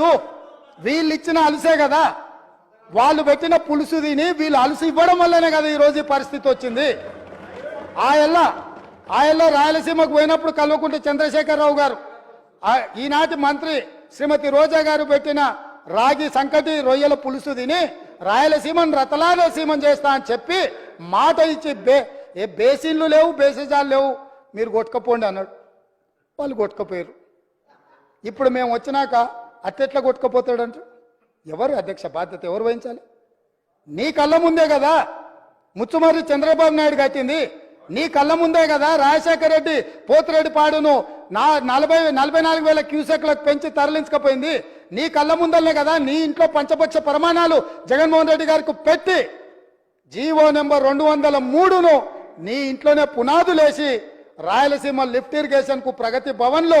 లేదు. వీళ్ళు ఇచ్చిన అలసే కదా. వాళ్ళు పెట్టిన పులుసు తిని వీళ్ళు అలసి ఇవ్వడం వల్లనే కదా ఈరోజు ఈ పరిస్థితి వచ్చింది. ఆయల్ల ఆయల్లో రాయలసీమకు పోయినప్పుడు కలువకుంటే చంద్రశేఖరరావు గారు ఈనాటి మంత్రి శ్రీమతి రోజా గారు పెట్టిన రాగి సంకటి రొయ్యల పులుసు తిని రాయలసీమను రతలాలసీమం చేస్తా అని చెప్పి మాట ఇచ్చి బే ఏ బేసిన్లు లేవు బేసిజాలు లేవు. మీరు కొట్టుకపోండి అన్నాడు. వాళ్ళు కొట్టుకపోయారు. ఇప్పుడు మేము వచ్చినాక అట్టెట్లా కొట్టుకుపోతాడంట? ఎవరు అధ్యక్ష బాధ్యత ఎవరు వహించాలి? నీ కళ్ళ ముందే కదా ముచ్చుమర్రి చంద్రబాబు నాయుడు కట్టింది. నీ కళ్ళ ముందే కదా రాజశేఖర రెడ్డి పోతిరెడ్డి పాడును నా నలభై నలభై నాలుగు వేల క్యూసెక్లకు పెంచి తరలించకపోయింది. నీ కళ్ళ ముందలనే కదా నీ ఇంట్లో పంచపక్ష ప్రమాణాలు జగన్మోహన్ రెడ్డి గారికి పెట్టి జీవో నెంబర్ రెండు వందల మూడును నీ ఇంట్లోనే పునాదులేసి రాయలసీమ లిఫ్ట్ ఇరిగేషన్కు ప్రగతి భవన్లో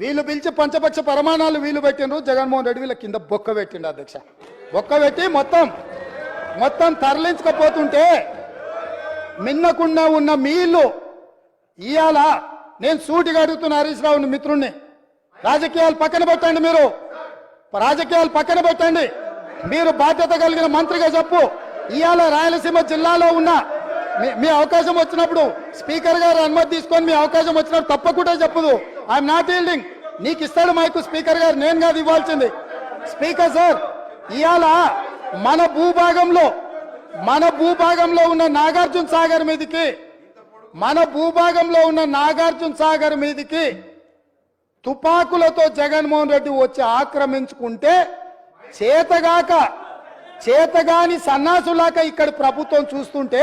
వీళ్ళు పిలిచి పంచపక్ష ప్రమాణాలు వీళ్ళు పెట్టిండ్రు. జగన్మోహన్ రెడ్డి వీళ్ళ కింద బొక్క పెట్టిండు అధ్యక్ష. బొక్క పెట్టి మొత్తం మొత్తం తరలించకపోతుంటే మిన్నకుండా ఉన్న మీళ్ళు ఇల్లు ఇవాళ నేను సూటిగా అడుగుతున్న హరీష్ రావుని మిత్రుణ్ణి. రాజకీయాలు పక్కన పెట్టండి మీరు. రాజకీయాలు పక్కన పెట్టండి. మీరు బాధ్యత కలిగిన మంత్రిగా చెప్పు. ఇవాళ రాయలసీమ జిల్లాలో ఉన్న మీ- మీ అవకాశం వచ్చినప్పుడు స్పీకర్ గారు అనుమతి తీసుకొని మీ అవకాశం వచ్చినప్పుడు తప్పకుండా చెప్పదు. ఐఎమ్ నాట్ ఈల్డింగ్ నీకు ఇస్తాడు మైకు స్పీకర్ గారు నేను కాదు ఇవ్వాల్సింది. స్పీకర్ సార్ ఇవాళ మన భూభాగంలో మన భూభాగంలో ఉన్న నాగార్జున సాగర్ మీదకి మన భూభాగంలో ఉన్న నాగార్జున సాగర్ మీదకి తుపాకులతో జగన్మోహన్ రెడ్డి వచ్చి ఆక్రమించుకుంటే చేతగాక చేతగాని సన్నాసులాక ఇక్కడ ప్రభుత్వం చూస్తుంటే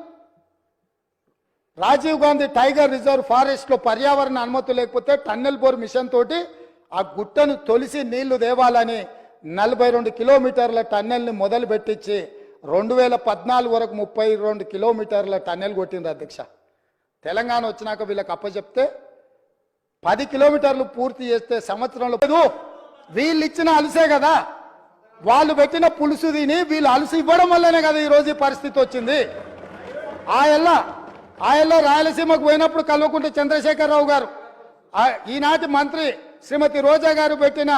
Rajiv Gandhi tiger reserve ఫారెస్ట్లో పర్యావరణ అనుమతి లేకపోతే టన్నెల్ బోర్ మిషన్ తోటి ఆ గుట్టను తొలిసి నీళ్ళు దేవాలని నలభై రెండు కిలోమీటర్ల టన్నెల్ని మొదలు పెట్టించి రెండు వేల పద్నాలుగు వరకు ముప్పై రెండు కిలోమీటర్ల టన్నెల్ కొట్టింది అధ్యక్ష. తెలంగాణ వచ్చినాక వీళ్ళకి అప్పచెప్తే పది కిలోమీటర్లు పూర్తి చేస్తే సంవత్సరంలో వీళ్ళు ఇచ్చిన అలసే కదా. వాళ్ళు పెట్టిన పులుసు తిని వీళ్ళు అలసి ఇవ్వడం వల్లనే కదా ఈరోజు ఈ పరిస్థితి వచ్చింది. ఆయల్ల ఆయనలో రాయలసీమకు పోయినప్పుడు కల్వకుంట్ల చంద్రశేఖరరావు గారు ఈనాటి మంత్రి శ్రీమతి రోజా గారు పెట్టిన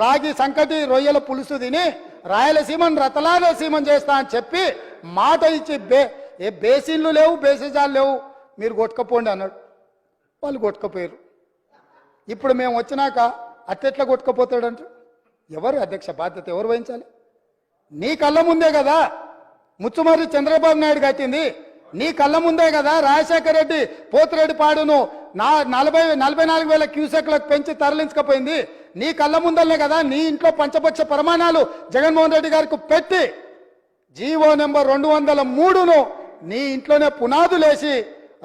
రాగి సంకటి రొయ్యల పులుసు తిని రాయలసీమను రతలాలసీమం చేస్తా అని చెప్పి మాట ఇచ్చి బే ఏ బేసిన్లు లేవు బేసిజాలు లేవు మీరు కొట్టుకపోండి అన్నాడు. వాళ్ళు కొట్టుకపోయారు. ఇప్పుడు మేము వచ్చినాక అట్టెట్లా కొట్టుకపోతాడంట? ఎవరు అధ్యక్ష బాధ్యత ఎవరు వహించాలి? నీ కళ్ళ ముందే కదా ముచ్చుమర్రి చంద్రబాబు నాయుడు కట్టింది. నీ కళ్ళ ముందే కదా రాజశేఖర రెడ్డి పోతిరెడ్డి పాడును. నా నలభై నలభై నాలుగు వేల క్యూసెక్లకు పెంచి తరలించకపోయింది. నీ కళ్ళ ముందలనే కదా నీ ఇంట్లో పంచపక్ష ప్రమాణాలు జగన్మోహన్ రెడ్డి గారికి పెట్టి జీవో నెంబర్ రెండు వందల మూడును నీ ఇంట్లోనే పునాదులేసి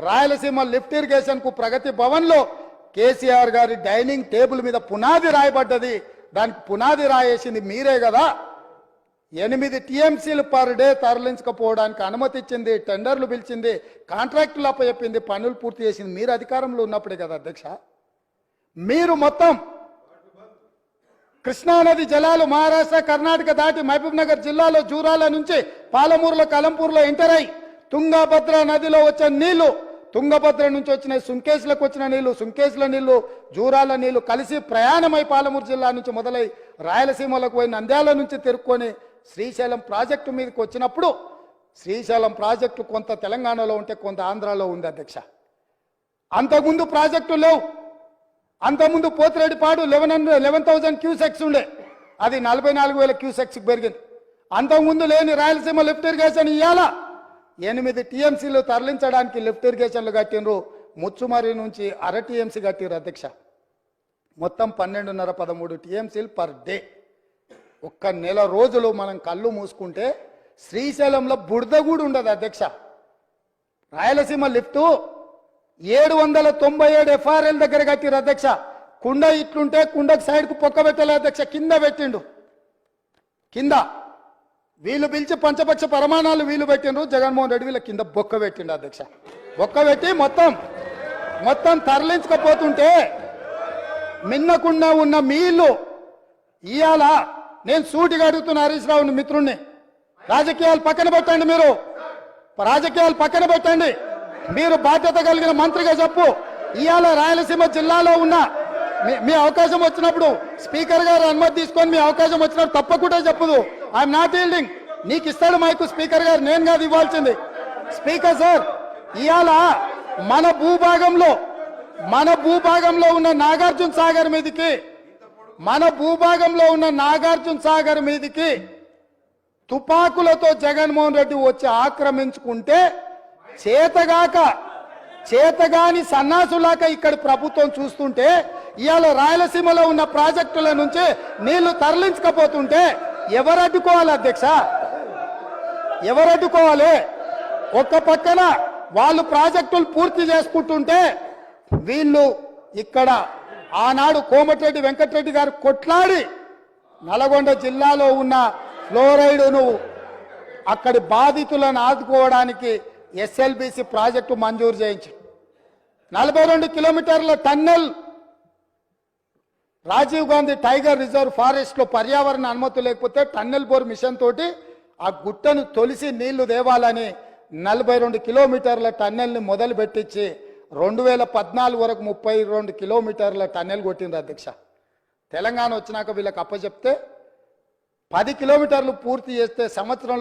రాయలసీమ లిఫ్ట్ ఇరిగేషన్కు ప్రగతి భవన్లో కేసీఆర్ గారి డైనింగ్ టేబుల్ మీద పునాది రాయబడ్డది. దానికి పునాది రాయేసింది మీరే కదా. ఎనిమిది టీఎంసీలు పర్ డే తరలించకపోవడానికి అనుమతి ఇచ్చింది టెండర్లు పిలిచింది కాంట్రాక్టులు అప్పచెప్పింది పనులు పూర్తి చేసింది. మీరు అధికారంలో ఉన్నప్పుడే కదా అధ్యక్ష? మీరు మొత్తం కృష్ణానది జలాలు మహారాష్ట్ర కర్ణాటక దాటి మహబూబ్నగర్ జిల్లాలో జూరాల నుంచి పాలమూరులో కలంపూర్లో ఎంటర్ అయి తుంగభద్ర నదిలో వచ్చే నీళ్ళు తుంగభద్ర నుంచి వచ్చిన సుంకేసులకు వచ్చిన నీళ్ళు సుంకేసుల నీళ్ళు జూరాల నీళ్ళు కలిసి ప్రయాణమై పాలమూరు జిల్లా నుంచి మొదలై రాయలసీమలకు పోయి నంద్యాల నుంచి తిరుక్కొని శ్రీశైలం ప్రాజెక్టు మీదకి వచ్చినప్పుడు శ్రీశైలం ప్రాజెక్టు కొంత తెలంగాణలో ఉంటే కొంత ఆంధ్రాలో ఉంది అధ్యక్ష. అంతకుముందు ప్రాజెక్టు లేవు. అంతకుముందు Pothireddypadu eleven hundred eleven thousand cusecs ఉండే. అది నలభై నాలుగు వేల క్యూసెక్స్ పెరిగింది. అంతకుముందు లేని రాయలసీమ లిఫ్ట్ ఇరిగేషన్ ఇవ్వాల ఎనిమిది టీఎంసీలు తరలించడానికి లిఫ్ట్ ఇరిగేషన్లు కట్టినరు ముచ్చుమరి నుంచి అర టీఎంసీ కట్టిరు అధ్యక్ష. మొత్తం పన్నెండున్నర పదమూడు టీఎంసీలు పర్ డే. ఒక్క నెల రోజులు మనం కళ్ళు మూసుకుంటే శ్రీశైలంలో బురద కూడా ఉండదు అధ్యక్ష. రాయలసీమ లిఫ్టు ఏడు వందల తొంభై ఏడు ఎఫ్ఆర్ఎల్ దగ్గర కట్టిరు అధ్యక్ష. కుండ ఇట్లుంటే కుండకు సైడ్కు పొక్క పెట్టలే అధ్యక్ష కింద పెట్టిండు. కింద. వీళ్ళు పిలిచి పంచపక్ష ప్రమాణాలు వీళ్ళు పెట్టిండ్రు జగన్మోహన్ రెడ్డి వీళ్ళ కింద బొక్క పెట్టిండు అధ్యక్ష. బొక్క పెట్టి మొత్తం మొత్తం తరలించకపోతుంటే మిన్నకుండా ఉన్న మీళ్ళు ఇవాళ నేను సూటిగా అడుగుతున్న హరీష్ రావుని మిత్రుణ్ణి. రాజకీయాలు పక్కన పెట్టండి మీరు. రాజకీయాలు పక్కన పెట్టండి. మీరు బాధ్యత కలిగిన మంత్రిగా చెప్పు. ఇవాళ రాయలసీమ జిల్లాలో ఉన్న మీ- మీ అవకాశం వచ్చినప్పుడు స్పీకర్ గారు అనుమతి తీసుకొని మీ అవకాశం వచ్చినప్పుడు తప్పకుండా చెప్పదు. ఐఎమ్ నాట్ ఈల్డింగ్ నీకు ఇస్తాడు మైకు స్పీకర్ గారు. నేను కాదు ఇవ్వాల్సింది. స్పీకర్ సార్ ఇవాళ మన భూభాగంలో మన భూభాగంలో ఉన్న నాగార్జున సాగర్ మీదకి మన భూభాగంలో ఉన్న నాగార్జున సాగర్ మీదకి తుపాకులతో జగన్మోహన్ రెడ్డి వచ్చి ఆక్రమించుకుంటే చేతగాక చేతగాని సన్నాసులాక ఇక్కడ ప్రభుత్వం చూస్తుంటే ఇవాళ రాయలసీమలో ఉన్న ప్రాజెక్టుల నుంచి నీళ్ళు తరలించకపోతుంటే ఎవరు అడ్డుకోవాలి అధ్యక్ష? ఎవరు అడ్డుకోవాలి? ఒక్క పక్కన వాళ్ళు ప్రాజెక్టులు పూర్తి చేసుకుంటుంటే వీళ్ళు ఇక్కడ ఆనాడు కోమటిరెడ్డి వెంకటరెడ్డి గారు కొట్లాడి నల్గొండ జిల్లాలో ఉన్న ఫ్లోరైడును అక్కడి బాధితులను ఆదుకోవడానికి ఎస్ఎల్బిసి ప్రాజెక్టు మంజూరు చేయించి నలభై రెండు కిలోమీటర్ల tunnel Rajiv Gandhi tiger reserve ఫారెస్ట్లో పర్యావరణ అనుమతి లేకపోతే టన్నెల్ బోర్ మిషన్ తోటి ఆ గుట్టను తొలిసి నీళ్ళు దేవాలని నలభై రెండు కిలోమీటర్ల టన్నెల్ని మొదలు పెట్టించి రెండు వేల పద్నాలుగు వరకు ముప్పై రెండు కిలోమీటర్ల టన్నెల్ కొట్టిండ్రు అధ్యక్ష. తెలంగాణ వచ్చినాక వీళ్ళకి అప్పచెప్తే పది కిలోమీటర్లు పూర్తి చేస్తే సంవత్సరంలో